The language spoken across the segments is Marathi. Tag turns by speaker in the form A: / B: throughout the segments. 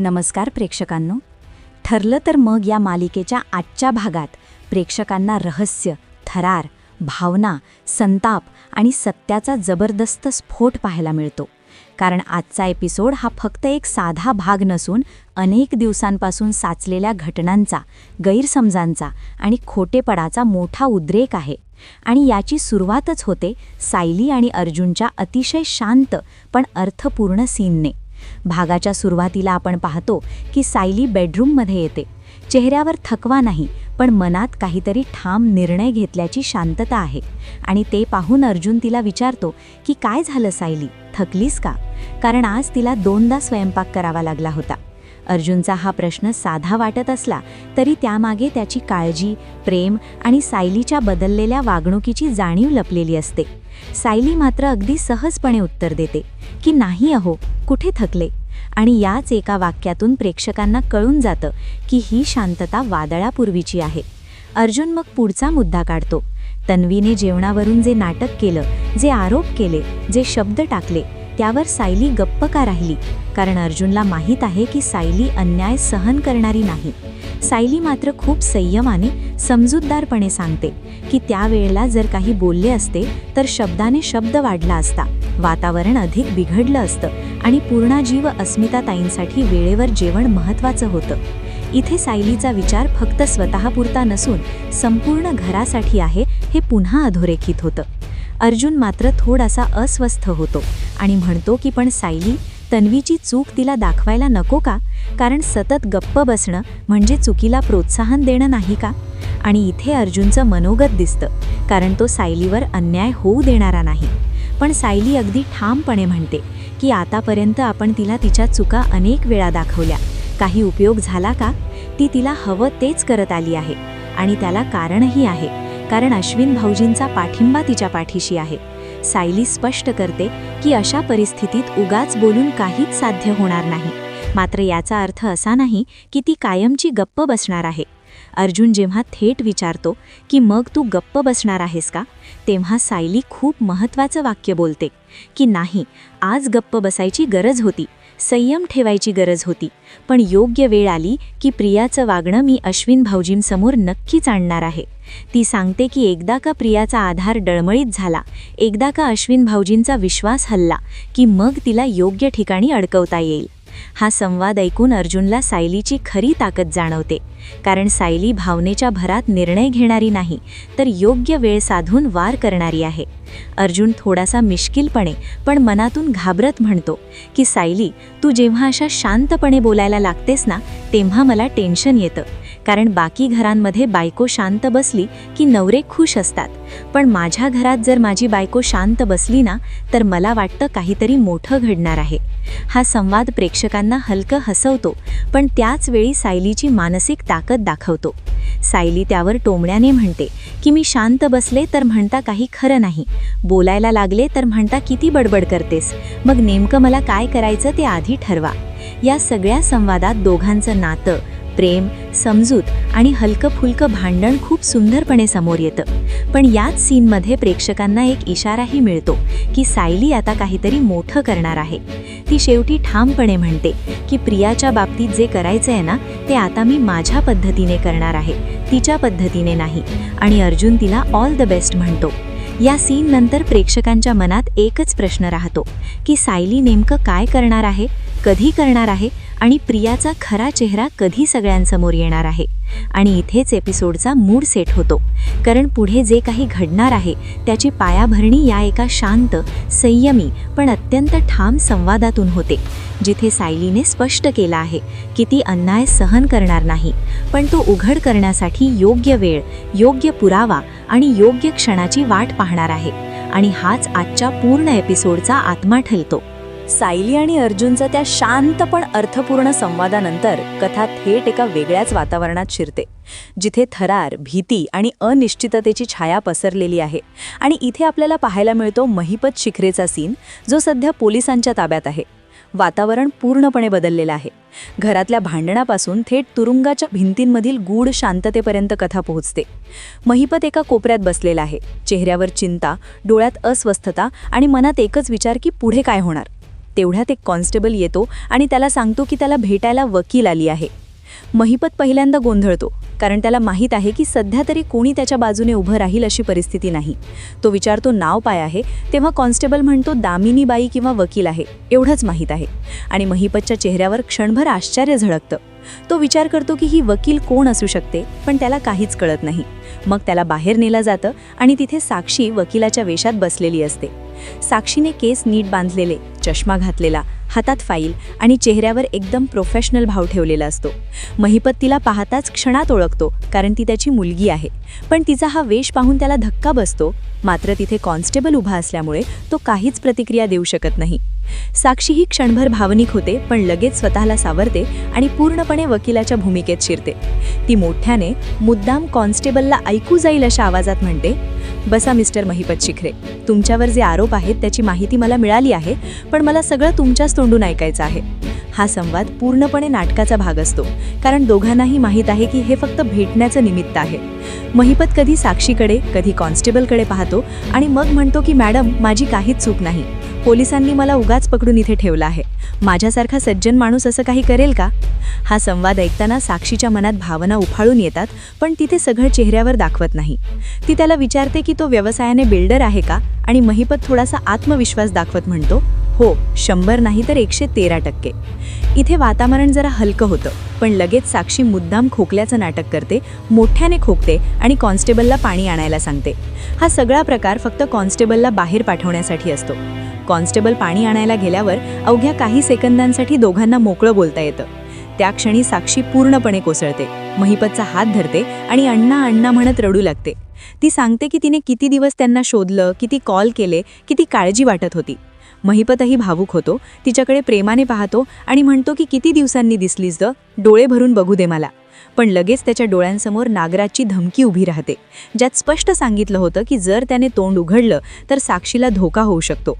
A: नमस्कार प्रेक्षकांनो. ठरलं तर मग या मालिकेच्या आजच्या भागात प्रेक्षकांना रहस्य थरार भावना संताप आणि सत्याचा जबरदस्त स्फोट पाहायला मिळतो. कारण आजचा एपिसोड हा फक्त एक साधा भाग नसून अनेक दिवसांपासून साचलेल्या घटनांचा गैरसमजांचा आणि खोटेपणाचा मोठा उद्रेक आहे. आणि याची सुरुवातच होते सायली आणि अर्जुनच्या अतिशय शांत पण अर्थपूर्ण सीनने. भागाच्या सुरुवातीला आपण पाहतो की सायली बेडरूममध्ये येते. चेहऱ्यावर थकवा नाही पण मनात काहीतरी ठाम निर्णय घेतल्याची शांतता आहे. आणि ते पाहून अर्जुन तिला विचारतो की काय झालं सायली थकलीस का? कारण आज तिला दोनदा स्वयंपाक करावा लागला होता. अर्जुनचा हा प्रश्न साधा वाटत असला तरी त्यामागे त्याची काळजी प्रेम आणि सायलीच्या बदललेल्या वागणुकीची जाणीव लपलेली असते. सायली मात्र अगदी सहजपणे उत्तर देते की नाही अहो कुठे थकले? आणि याच एका वाक्यातून प्रेक्षकांना कळून जातं की ही शांतता वादळापूर्वीची आहे. अर्जुन मग पुढचा मुद्दा काढतो. तन्वीने जेवणावरून जे नाटक केलं जे आरोप केले जे शब्द टाकले त्यावर सायली गप्प का राहिली? कारण अर्जुनला माहीत आहे की सायली अन्याय सहन करणारी नाही. सायली मात्र खूप संयमाने समजूतदारपणे सांगते की त्यावेळेला जर काही बोलले असते तर शब्दाने शब्द वाढला असता. वातावरण अधिक बिघडलं असतं आणि पूर्णाजीव अस्मिताताईंसाठी वेळेवर जेवण महत्त्वाचं होतं. इथे सायलीचा विचार फक्त स्वतःपुरता नसून संपूर्ण घरासाठी आहे हे पुन्हा अधोरेखित होतं. अर्जुन मात्र थोडासा अस्वस्थ होतो. आणि म्हणतो की पण सायली तन्वीची चूक तिला दाखवायला नको का? कारण सतत गप्प बसणं म्हणजे चुकीला प्रोत्साहन देणं नाही का? आणि इथे अर्जुनचं मनोगत दिसतं कारण तो सायलीवर अन्याय होऊ देणारा नाही. पण सायली अगदी ठामपणे म्हणते की आतापर्यंत आपण तिला तिच्या चुका अनेक वेळा दाखवल्या. काही उपयोग झाला का? ती तिला हवं तेच करत आली आहे. आणि त्याला कारणही आहे. कारण अश्विन भाऊजींचा पाठिंबा तिच्या पाठीशी आहे. सायली स्पष्ट करते की अशा परिस्थितीत उगाच बोलून काहीच साध्य होणार नाही. मात्र याचा अर्थ असा नाही की ती कायमची गप्प बसणार आहे. अर्जुन जेव्हा थेट विचारतो की मग तू गप्प बसणार आहेस का? तेव्हा सायली खूप महत्त्वाचं वाक्य बोलते की नाही आज गप्प बसायची गरज होती संयम ठेवायची गरज होती पण योग्य वेळ आली की प्रियाचं वागणं मी अश्विन भाऊजींसमोर नक्कीच आणणार आहे. ती सांगते की एकदा का प्रियाचा आधार डळमळीत झाला एकदा का अश्विन भाऊजींचा विश्वास हल्ला की मग तिला योग्य ठिकाणी अडकवता येईल. हा संवाद ऐकून अर्जुनला सायलीची खरी ताकद जाणवते. कारण सायली भावनेच्या भरात निर्णय घेणारी नाही तर योग्य वेळ साधून वार करणारी आहे. अर्जुन थोडासा मिश्किलपणे पण मनातून घाबरत म्हणतो की सायली तू जेव्हा अशा शांतपणे बोलायला लागतेस ना तेव्हा मला टेन्शन येतं. कारण बाकी घरांमध्ये बायको शांत बसली की नवरे खुश असतात. पण माझ्या घरात जर माझी बायको शांत बसली ना तर मला वाटतं काहीतरी मोठं घडणार आहे. हा संवाद प्रेक्षकांना हलकं हसवतो पण त्याच वेळी सायलीची मानसिक ताकद दाखवतो. सायली त्यावर टोमण्याने म्हणते की मी शांत बसले तर म्हणता काही खरं नाही. बोलायला लागले तर म्हणता किती बडबड करतेस. मग नेमकं मला काय करायचं ते आधी ठरवा. या सगळ्या संवादात दोघांचं नातं प्रेम समजूत आणि हलकं फुलकं भांडण खूप सुंदरपणे समोर येतं. पण याच सीनमध्ये प्रेक्षकांना एक इशाराही मिळतो की सायली आता काहीतरी मोठं करणार आहे. ती शेवटी ठामपणे म्हणते की प्रियाच्या बाबतीत जे करायचं आहे ना ते आता मी माझ्या पद्धतीने करणार आहे तिच्या पद्धतीने नाही. आणि अर्जुन तिला ऑल द बेस्ट म्हणतो. या सीननंतर प्रेक्षकांच्या मनात एकच प्रश्न राहतो की सायली नेमकं काय करणार आहे कधी करणार आहे आणि प्रियाचा खरा चेहरा कधी सगळ्यांसमोर येणार आहे. आणि इथेच एपिसोडचा मूड सेट होतो. कारण पुढे जे काही घडणार आहे त्याची पायाभरणी या एका शांत संयमी पण अत्यंत ठाम संवादातून होते. जिथे सायलीने स्पष्ट केला आहे की ती अन्याय सहन करणार नाही पण तो उघड करण्यासाठी योग्य वेळ योग्य पुरावा आणि योग्य क्षणाची वाट पाहणार आहे. आणि हाच आजच्या पूर्ण एपिसोडचा आत्मा ठरतो सायली आणि अर्जुनचा त्या शांत पण अर्थपूर्ण संवादानंतर कथा थेट एका वेगळ्याच वातावरणात शिरते जिथे थरार भीती आणि अनिश्चिततेची छाया पसरलेली आहे. आणि इथे आपल्याला पाहायला मिळतो महिपत शिखरेचा सीन जो सध्या पोलिसांच्या ताब्यात आहे. वातावरण पूर्णपणे बदललेलं आहे. घरातल्या भांडणापासून थेट तुरुंगाच्या भिंतींमधील गूढ शांततेपर्यंत कथा पोहोचते. महिपत एका कोपऱ्यात बसलेला आहे. चेहऱ्यावर चिंता डोळ्यात अस्वस्थता आणि मनात एकच विचार की पुढे काय होणार? तेवढ्यात एक कॉन्स्टेबल येतो आणि त्याला सांगतो की त्याला भेटायला वकील आली आहे. महिपत पहिल्यांदा गोंधळतो कारण त्याला माहीत आहे की सध्या तरी कोणी त्याच्या बाजूने उभं राहील अशी परिस्थिती नाही. तो विचारतो नाव पाय आहे? तेव्हा कॉन्स्टेबल म्हणतो दामिनीबाई किंवा वकील आहे एवढंच माहीत आहे. आणि महिपतच्या चेहऱ्यावर क्षणभर आश्चर्य झळकतं. तो विचार करतो की ही वकील कोण असू शकते पण त्याला काहीच कळत नाही. मग त्याला बाहेर नेलं जातं आणि तिथे साक्षी वकिलाच्या वेशात बसलेली असते. साक्षीने केस नीट बांधलेले चष्मा घातलेला हातात फाईल आणि चेहऱ्यावर एकदम प्रोफेशनल भाव ठेवलेला असतो. महिपत तिला पाहताच क्षणात ओळखतो कारण ती त्याची मुलगी आहे. पण तिचा हा वेश पाहून त्याला धक्का बसतो. मात्र तिथे कॉन्स्टेबल उभा असल्यामुळे तो काहीच प्रतिक्रिया देऊ शकत नाही. साक्षीही क्षणभर भावनिक होते पण लगेच स्वतःला सावरते आणि पूर्णपणे वकिलाच्या भूमिकेत शिरते. ती मोठ्याने मुद्दाम कॉन्स्टेबलला ऐकू जाईल अशा आवाजात म्हणते बसा मिस्टर महिपत शिखरे तुमच्यावर जे आरोप आहेत त्याची माहिती मला मिळाली आहे पण मला सगळं तुमच्याच तोंडून ऐकायचं आहे. हा संवाद पूर्णपणे नाटकाचा भाग असतो कारण दोघांनाही माहीत आहे की हे फक्त भेटण्याचं निमित्त आहे. महिपत कधी साक्षीकडे कधी कॉन्स्टेबलकडे पाहतो आणि मग म्हणतो की मॅडम माझी काहीच चूक नाही. पोलिसांनी मला उगाच पकडून इथे ठेवलं आहे. माझ्यासारखा सज्जन माणूस असं काही करेल का? हा संवाद ऐकताना साक्षीच्या मनात भावना उफाळून येतात पण तिथे सगळं चेहऱ्यावर दाखवत नाही. ती त्याला विचारते की तो व्यवसायाने बिल्डर आहे का? आणि महिपत थोडासा आत्मविश्वास दाखवत म्हणतो हो शंभर नाही तर एकशे तेरा टक्के. इथे वातावरण जरा हलकं होतं पण लगेच साक्षी मुद्दाम खोकल्याचं नाटक करते मोठ्याने खोकते आणि कॉन्स्टेबलला पाणी आणायला सांगते. हा सगळा प्रकार फक्त कॉन्स्टेबलला बाहेर पाठवण्यासाठी असतो. कॉन्स्टेबल पाणी आणायला गेल्यावर अवघ्या काही सेकंदांसाठी दोघांना मोकळं बोलता येतं. त्या क्षणी साक्षी पूर्णपणे कोसळते. महिपतचा हात धरते आणि अण्णा अण्णा म्हणत रडू लागते. ती सांगते की तिने किती दिवस त्यांना शोधलं किती कॉल केले किती काळजी वाटत होती. महिपतही भावूक होतो तिच्याकडे प्रेमाने पाहतो आणि म्हणतो की किती दिवसांनी दिसलीस द डोळे भरून बघू दे मला. पण लगेच त्याच्या डोळ्यांसमोर नागराजची धमकी उभी राहते. ज्यात स्पष्ट सांगितलं होतं की जर त्याने तोंड उघडलं तर साक्षीला धोका होऊ शकतो.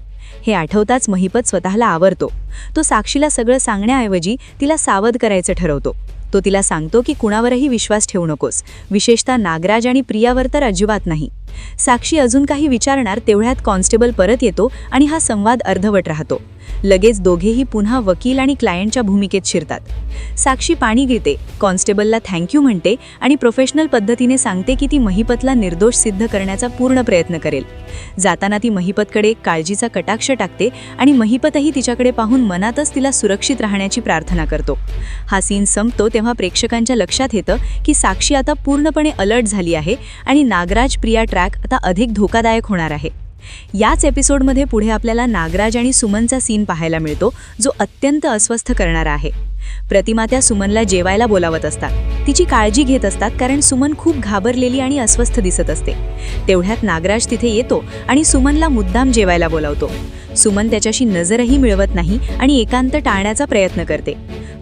A: हे आठवताच महिपत स्वतःला आवरतो. तो साक्षीला सगळं सांगण्याऐवजी तिला सावध करायचं ठरवतो. तो तिला सांगतो की कुणावरही विश्वास ठेवू नकोस. विशेषतः नागराज आणि प्रियावर तर अजिबात नाही. साक्षी अजून काही विचारणार तेवढ्यात कॉन्स्टेबल परत येतो आणि हा संवाद अर्धवट राहतो. लगेच दोघेही पुन्हा वकील आणि क्लायंटच्या भूमिकेत शिरतात. साक्षी पाणी घेते कॉन्स्टेबलला थँक्यू म्हणते आणि प्रोफेशनल पद्धतीने सांगते की ती महिपतला निर्दोष सिद्ध करण्याचा पूर्ण प्रयत्न करेल. जाताना ती महिपतकडे काळजीचा कटाक्ष टाकते आणि महिपतही तिच्याकडे पाहून मनातच तिला सुरक्षित राहण्याची प्रार्थना करतो. हा सीन संपतो तेव्हा प्रेक्षकांच्या लक्षात येतं की साक्षी आता पूर्णपणे अलर्ट झाली आहे आणि नागराज प्रिया ट्रॅक आता अधिक धोकादायक होणार आहे. याच एपिसोडमध्ये पुढे आपल्याला नागराज आणि सुमनचा सीन पाहायला मिळतो जो अत्यंत अस्वस्थ करणारा आहे. प्रतिमा त्या सुमनला जेवायला बोलावत असतात. तिची काळजी घेत असतात कारण सुमन खूप घाबरलेली आणि अस्वस्थ दिसत असते. तेवढ्यात नागराज तिथे येतो आणि सुमनला मुद्दाम जेवायला बोलावतो. सुमन त्याच्याशी नजरही मिळवत नाही आणि एकांत टाळण्याचा प्रयत्न करते.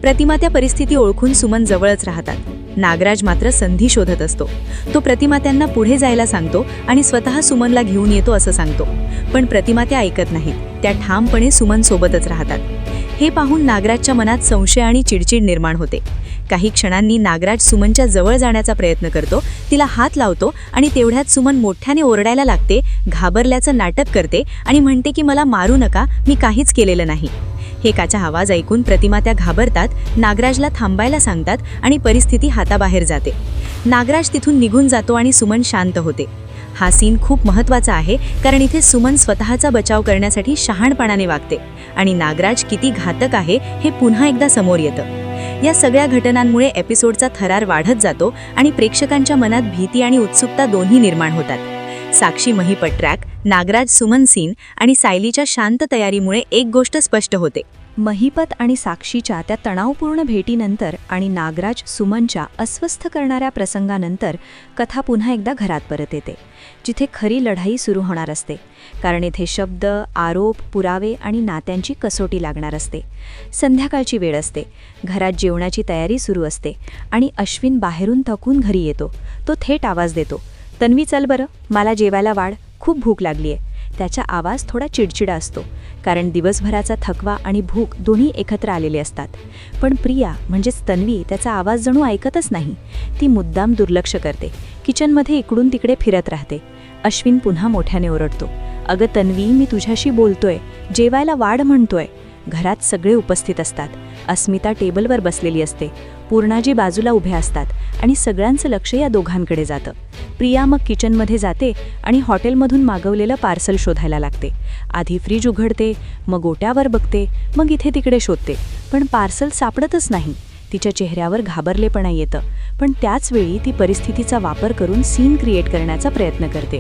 A: प्रतिमा त्या परिस्थिती ओळखून सुमन जवळच राहतात. नागराज मात्र संधी शोधत असतो. तो प्रतिमा त्यांना पुढे जायला सांगतो आणि स्वतः सुमनला घेऊन येतो असं सांगतो. पण प्रतिमा त्या ऐकत नाहीत. त्या ठामपणे सुमन सोबतच राहतात. हे पाहून नागराजच्या मनात संशय आणि चिडचिड निर्माण होते. काही क्षणांनी नागराज सुमनच्या जवळ जाण्याचा प्रयत्न करतो तिला हात लावतो आणि तेवढ्यात सुमन मोठ्याने ओरडायला लागते घाबरल्याचं नाटक करते आणि म्हणते की मला मारू नका मी काहीच केलेलं नाही. हेकाचा आवाज ऐकून प्रतिमा त्या घाबरतात नागराजला थांबायला सांगतात आणि परिस्थिती हाताबाहेर जाते. नागराज तिथून निघून जातो आणि सुमन शांत होते. हा सीन खूप महत्त्वाचा आहे कारण इथे सुमन स्वतःचा बचाव करण्यासाठी शहाणपणाने वागते आणि नागराज किती घातक आहे हे पुन्हा एकदा समोर येतं. या सगळ्या घटनांमुळे एपिसोडचा थरार वाढत जातो आणि प्रेक्षकांच्या मनात भीती आणि उत्सुकता दोन्ही निर्माण होतात. साक्षी महिपट्रॅक नागराज सुमन सीन आणि सायलीच्या शांत तयारीमुळे एक गोष्ट स्पष्ट होते.
B: महिपत आणि साक्षीच्या त्या तणावपूर्ण भेटीनंतर आणि नागराज सुमनच्या अस्वस्थ करणाऱ्या प्रसंगानंतर कथा पुन्हा एकदा घरात परत येते जिथे खरी लढाई सुरू होणार असते कारण येथे शब्द आरोप पुरावे आणि नात्यांची कसोटी लागणार असते. संध्याकाळची वेळ असते घरात जेवणाची तयारी सुरू असते आणि अश्विन बाहेरून थकून घरी येतो तो थेट आवाज देतो तन्वी चल बरं. मला जेवायला वाढ. खूप भूक लागली आहे त्याचा आवाज थोडा चिडचिडा असतो कारण दिवसभराचा थकवा आणि भूक दोन्ही एकत्र आलेले असतात. पण प्रिया म्हणजेच तन्वी त्याचा आवाज जणू ऐकतच नाही. ती मुद्दाम दुर्लक्ष करते. किचनमध्ये इकडून तिकडे फिरत राहते. अश्विन पुन्हा मोठ्याने ओरडतो. अगं तन्वी मी तुझ्याशी बोलतोय. जेवायला वाढ म्हणतोय. घरात सगळे उपस्थित असतात. अस्मिता टेबलवर बसलेली असते. पूर्णाजी बाजूला उभ्या असतात आणि सगळ्यांचं लक्ष या दोघांकडे जातं. प्रिया मग किचनमध्ये जाते आणि हॉटेलमधून मागवलेलं पार्सल शोधायला लागते. आधी फ्रीज उघडते मग ओट्यावर बघते मग इथे तिकडे शोधते. पण पार्सल सापडतच नाही. तिच्या चेहऱ्यावर घाबरलेपणा येतं. पण त्याच वेळी ती परिस्थितीचा वापर करून सीन क्रिएट करण्याचा प्रयत्न करते.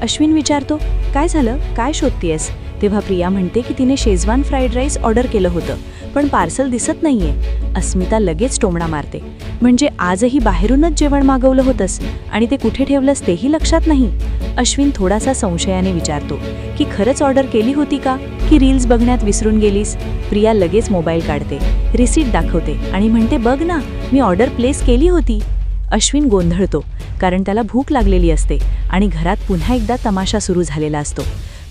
B: अश्विन विचारतो काय झालं? काय शोधतीयस? तेव्हा प्रिया म्हणते की तिने शेजवान फ्राईड राईस ऑर्डर केलं होतं पण पार्सल दिसत नाहीये. अस्मिता लगेच टोमणा मारते. म्हणजे आजही बाहेरूनच जेवण मागवलं होतंस आणि ते कुठे ठेवलंस तेही लक्षात नाही? अश्विन थोडासा संशयाने विचारतो की खरंच ऑर्डर केली होती का? की रील्स बघण्यात विसरून गेलीस? प्रिया लगेच मोबाईल काढते रिसीट दाखवते आणि म्हणते बघ ना मी ऑर्डर प्लेस केली होती. अश्विन गोंधळतो कारण त्याला भूक लागलेली असते आणि घरात पुन्हा एकदा तमाशा सुरू झालेला असतो.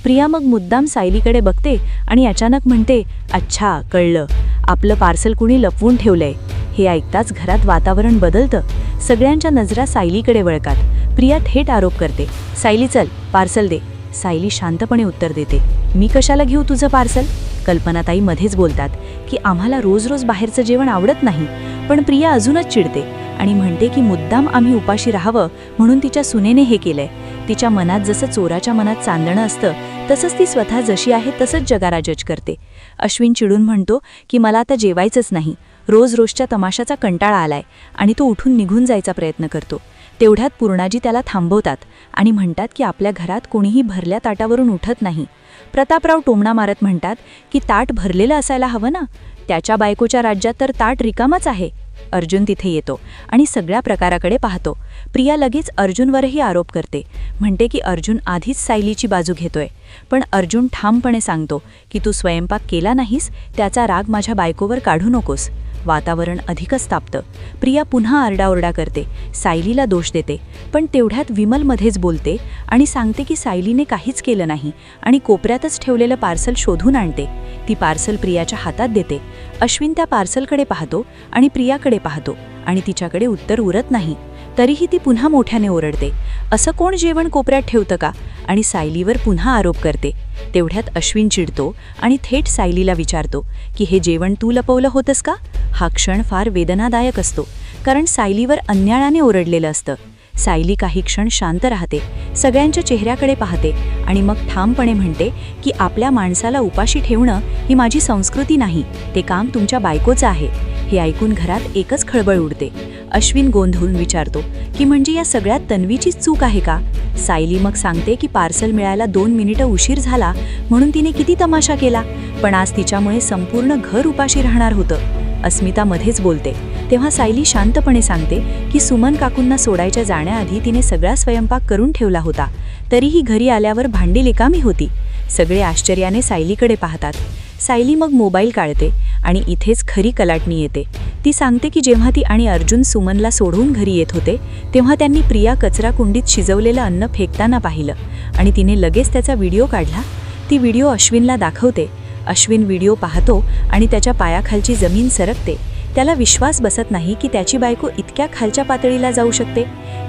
B: प्रिया मग मुद्दाम सायलीकडे बघते आणि अचानक म्हणते अच्छा कळलं. आपलं पार्सल कुणी लपवून ठेवलंय. हे ऐकताच घरात वातावरण बदलतं. सगळ्यांच्या नजरा सायलीकडे वळतात. प्रिया थेट आरोप करते सायली चल पार्सल दे. सायली शांतपणे उत्तर देते मी कशाला घेऊ तुझं पार्सल? कल्पनाताई मध्येच बोलतात की आम्हाला रोज रोज बाहेरचं जेवण आवडत नाही. पण प्रिया अजूनच चिडते आणि म्हणते की मुद्दाम आम्ही उपाशी राहावं म्हणून तिच्या सुनेने हे केलंय. तिच्या मनात जसं चोराच्या मनात चांदणं असतं तसंच ती स्वतः जशी आहे तसंच जगारा जज करते. अश्विन चिडून म्हणतो की मला आता जेवायचंच नाही. रोज रोजच्या तमाशाचा कंटाळा आलाय आणि तो उठून निघून जायचा प्रयत्न करतो. तेवढ्यात पूर्णाजी त्याला थांबवतात आणि म्हणतात की आपल्या घरात कोणीही भरल्या ताटावरून उठत नाही. प्रतापराव टोमणा मारत म्हणतात की ताट भरलेलं असायला हवं ना? त्याच्या बायकोच्या राज्यात तर ताट रिकामच आहे. अर्जुन तिथे येतो आणि सगळ्या प्रकाराकडे पाहतो. प्रिया लगेच अर्जुनवरही आरोप करते. म्हणते की अर्जुन आधीच सायलीची बाजू घेतोय. पण अर्जुन ठामपणे सांगतो की तू स्वयंपाक केला नाहीस त्याचा राग माझ्या बायकोवर काढू नकोस. वातावरण अधिकच तापतं. प्रिया पुन्हा आरडाओरडा करते. सायलीला दोष देते. पण तेवढ्यात विमलमध्येच बोलते आणि सांगते की सायलीने काहीच केलं नाही आणि कोपऱ्यातच ठेवलेलं पार्सल शोधून आणते. ती पार्सल प्रियाच्या हातात देते. अश्विन त्या पार्सलकडे पाहतो आणि प्रियाकडे पाहतो आणि तिच्याकडे उत्तर उरत नाही. तरीही ती पुन्हा मोठ्याने ओरडते. असं कोण जेवण कोपऱ्यात ठेवतं का? आणि सायलीवर पुन्हा आरोप करते. तेवढ्यात अश्विन चिडतो आणि थेट सायलीला विचारतो की हे जेवण तू लपवलं होतंस का? हा क्षण फार वेदनादायक असतो कारण सायलीवर अन्यायाने ओरडलेलं असतं. सायली काही क्षण शांत राहते सगळ्यांच्या चेहऱ्याकडे पाहते आणि मग ठामपणे म्हणते की आपल्या माणसाला उपाशी ठेवणं ही माझी संस्कृती नाही ते काम तुमच्या बायकोचं आहे. हे ऐकून घरात एकच खळबळ उडते. अश्विन गोंधळून विचारतो की म्हणजे या सगळ्यात तन्वीचीच चूक आहे का? सायली मग सांगते की पार्सल मिळायला दोन मिनिटं उशीर झाला म्हणून तिने किती तमाशा केला. पण आज तिच्यामुळे संपूर्ण घर उपाशी राहणार होतं. अस्मिता मध्येच बोलते. तेव्हा सायली शांतपणे सांगते की सुमन काकूंना सोडायच्या जाण्याआधी तिने सगळा स्वयंपाक करून ठेवला होता. तरीही घरी आल्यावर भांडी लिकामी होती. सगळे आश्चर्याने सायलीकडे पाहतात. सायली मग मोबाईल काढते. आणि इथेच खरी कलाटणी येते. ती सांगते की जेव्हा ती आणि अर्जुन सुमनला सोडून घरी येत होते तेव्हा त्यांनी प्रिया कचरा कुंडीत शिजवलेलं अन्न फेकताना पाहिलं आणि तिने लगेच त्याचा व्हिडिओ काढला. ती व्हिडिओ अश्विनला दाखवते. अश्विन व्हिडिओ पाहतो आणि त्याच्या पायाखालची जमीन सरकते. त्याला विश्वास बसत नाही की त्याची बायको इतक्या खालच्या पातळीला जाऊ शकते.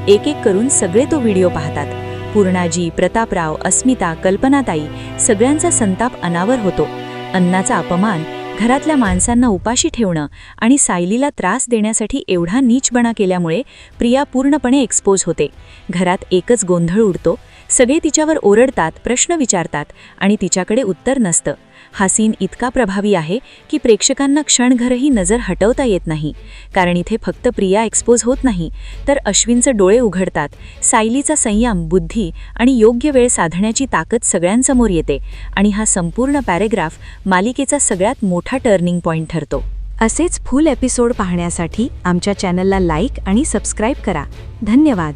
B: एक एक करून सगळे तो व्हिडिओ पाहतात. पूर्णाजी प्रतापराव अस्मिता कल्पनाताई सगळ्यांचा संताप अनावर होतो. अन्नाचा अपमान घरातल्या माणसांना उपाशी ठेवणं आणि सायलीला त्रास देण्यासाठी एवढा नीचपणा केल्यामुळे प्रिया पूर्णपणे एक्सपोज होते. घरात एकच गोंधळ उडतो. सगळे तिच्यावर ओरडतात प्रश्न विचारतात आणि तिच्याकडे उत्तर नसतं. हा सीन इतका प्रभावी आहे की प्रेक्षकांना क्षणघरही नजर हटवता येत नाही. कारण इथे फक्त प्रिया एक्सपोज होत नाही तर अश्विनचं डोळे उघडतात. सायलीचा संयम बुद्धी आणि योग्य वेळ साधण्याची ताकद सगळ्यांसमोर येते आणि हा संपूर्ण पॅरेग्राफ मालिकेचा सगळ्यात मोठा टर्निंग पॉईंट ठरतो.
A: असेच फुल एपिसोड पाहण्यासाठी आमच्या चॅनलला लाईक आणि सबस्क्राईब करा. धन्यवाद.